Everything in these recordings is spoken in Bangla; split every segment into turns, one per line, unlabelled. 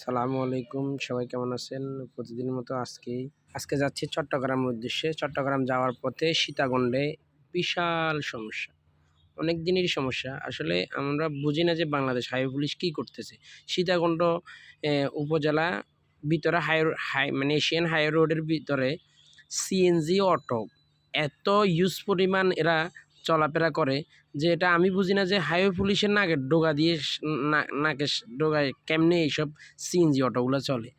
সালামু আলাইকুম। সবাই কেমন আছেন? প্রতিদিনের মতো আজকেই, আজকে যাচ্ছি চট্টগ্রামের উদ্দেশ্যে। চট্টগ্রাম যাওয়ার পথে সীতাকুণ্ডে বিশাল সমস্যা, অনেক দিনেরই সমস্যা। আসলে আমরা বুঝি না যে বাংলাদেশ হাইওয়ে পুলিশ কী করতেছে। সীতাকুণ্ড উপজেলা ভিতরে হাই হাই মানে এশিয়ান হাই রোডের ভিতরে সিএনজি অটো, এত ইউজ পরিমাণ এরা চলাফেরা করে। যে এটা আমি বুঝি না যে হাইওয়ে পুলিশের নাকের ডোগা দিয়ে নাকের ডোগায় কেমনে এইসব সিএনজি অটোগুলো চলে?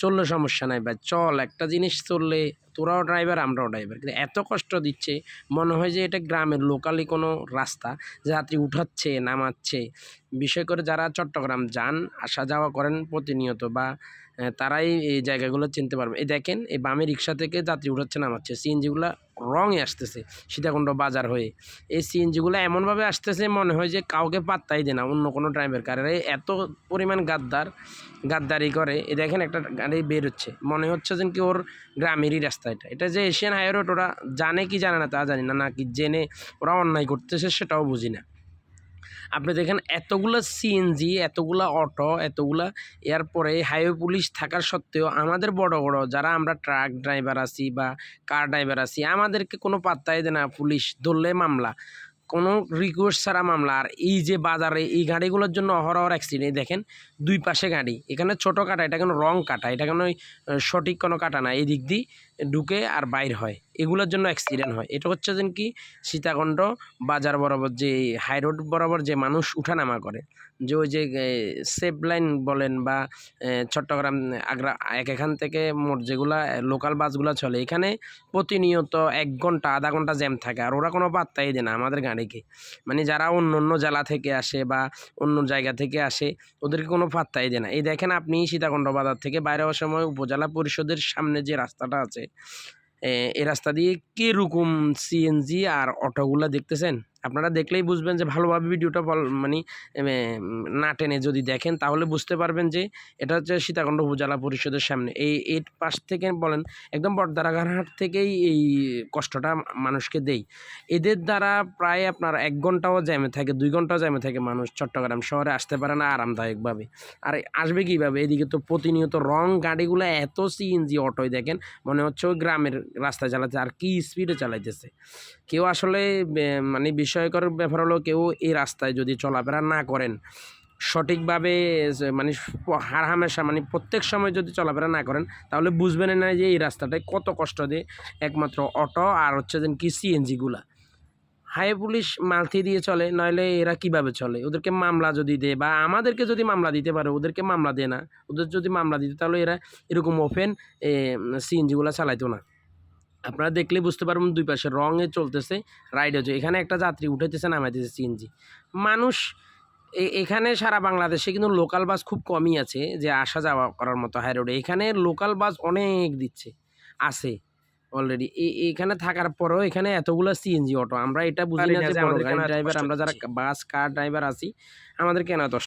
চললে সমস্যা নাই ভাই, চল একটা জিনিস চললে তোরাও ড্রাইভার আমরাও ড্রাইভার কিন্তু এত কষ্ট দিচ্ছে, মনে হয় যে এটা গ্রামের লোকালি কোনো রাস্তা যাত্রী উঠাচ্ছে, নামাচ্ছে। বিষয় করে যারা চট্টগ্রাম যান, আসা যাওয়া করেন প্রতিনিয়ত বা তারাই এই জায়গাগুলো চিনতে পারবে। এই দেখেন, এই বামে রিক্সা থেকে যাত্রী উঠাচ্ছে, নামাচ্ছে। সিএনজিগুলো রঙে আসতেছে, সীতাকুণ্ড বাজার হয়ে। এই সিএনজিগুলো এমনভাবে আসতেছে, মনে হয় যে কাউকে পাত্তাই দেয় না, অন্য কোনো ড্রাইভার কারের এত পরিমাণ গাদ্দার, গাদ্দারি করে, এ দেখেন একটা গাড়ি বের হচ্ছে। মনে হচ্ছে যেন কি ওর গ্রামেরই রাস্তা এটা। এটা যে এশিয়ান হাই রোড ওরা জানে কি জানে না তা জানি না নাকি জেনে ওরা অন্যায় করতেছে সেটাও বুঝি না। আপনি দেখেন এতগুলো সিএনজি এতগুলো অটো, এতগুলা এরপরে হাইওয়ে পুলিশ থাকার সত্ত্বেও আমাদের বড় বড় যারা আমরা ট্রাক ড্রাইভার আছি বা কার ড্রাইভার আছি, আমাদেরকে কোনো পাত্তাই দেয় না পুলিশ, ধরলে মামলা। কোনো রিকোয়েস্ট ছাড়া মামলা। আর এই যে বাজারে এই গাড়িগুলোর জন্য অহরহর অ্যাক্সিডেন্ট দেখেন, দুই পাশে গাড়ি। এখানে ছোট কাটা, এটা কোনো রং কাটা, এটা কোনো সঠিক কোনো কাটা না। এই দিক দিয়ে ঢুকে আর বাইর হয়। এগুলোর জন্য অ্যাক্সিডেন্ট হয়। এটা হচ্ছে যেন কি, সীতাকুণ্ড বাজার বরাবর যে হাই রোড বরাবর যে মানুষ উঠানামা করে, যে ওই যে সেফ লাইন বলেন বা চট্টগ্রাম, আগ্রা, এক এখান থেকে মোট যেগুলা লোকাল বাসগুলো চলে, এখানে প্রতিনিয়ত এক ঘণ্টা, আধা ঘণ্টা জ্যাম থাকে। আর ওরা কোনো পাত্তাই দেয় না আমাদের গাড়িকে। মানে যারা অন্য অন্য জেলা থেকে আসে বা অন্য জায়গা থেকে আসে, ওদেরকে কোনো পাত্তাই দেয় না। এই দেখেন আপনি সীতাকুণ্ড বাজার থেকে বাইরে হওয়ার সময় উপজেলা পরিষদের সামনে যে রাস্তাটা আছে এ, রাস্তা দিয়ে কীরকম সিএনজি আর অটোগুলা দেখতেছেন? আপনারা দেখলেই বুঝবেন যে ভালোভাবে ভিডিওটা মানে না টেনে যদি দেখেন তাহলে বুঝতে পারবেন যে এটা হচ্ছে সীতাকুণ্ড উপজেলা পরিষদের সামনে। এই, এর পাশ থেকে বলেন, একদম বটদারাঘাট থেকেই এই কষ্টটা মানুষকে দেই। এদের দ্বারা প্রায় আপনার এক ঘন্টাও জ্যামে থাকে, দুই ঘন্টাও জ্যামে থাকে মানুষ চট্টগ্রাম শহরে আসতে পারে না আরামদায়কভাবে। আর আসবে কীভাবে? এদিকে তো প্রতিনিয়ত রং গাড়িগুলো এত সিএনজি অটোয় দেখেন, মনে হচ্ছে ওই গ্রামের রাস্তায় চালাচ্ছে আর কি স্পিডে চালাইতেছে। কেউ আসলে মানে মানে বিস্ময়কর ব্যাপার হলো কেউ এই রাস্তায় যদি চলাফেরা না করেন, সঠিকভাবে মানে হার হামেশা মানে প্রত্যেক সময় যদি চলাফেরা না করেন, তাহলে বুঝবেন না যে এই রাস্তাটায় কত কষ্ট দিয়ে একমাত্র অটো আর হচ্ছে যেন কি সিএনজিগুলা হাই পুলিশ মালতি দিয়ে চলে নইলে এরা কীভাবে চলে? ওদেরকে মামলা যদি দেয় বা আমাদেরকে যদি মামলা দিতে পারে, ওদেরকে মামলা দেয় না। ওদের যদি মামলা দিতে, তাহলে এরা এরকম ওপেন সিএনজিগুলো চালাইতো না। আপনারা দেখলে বুঝতে পারবেন দুই পাশে রঙে চলতেছে রাইড হচ্ছে। এখানে একটা যাত্রী উঠাইতেছে নামাইতেছে সিএনজি মানুষ এখানে সারা বাংলাদেশে কিন্তু লোকাল বাস খুব কমই আছে যে আসা যাওয়া করার মতো হাই রোডে এখানে লোকাল বাস অনেক দিচ্ছে আছে অলরেডি এখানে থাকার পরেও এখানে এতগুলো সিএনজি অটো আমরা এটা বুঝি না যে বড় গাড়ি ড্রাইভার আমরা যারা বাস কার ড্রাইভার আছি আমাদের কেন এত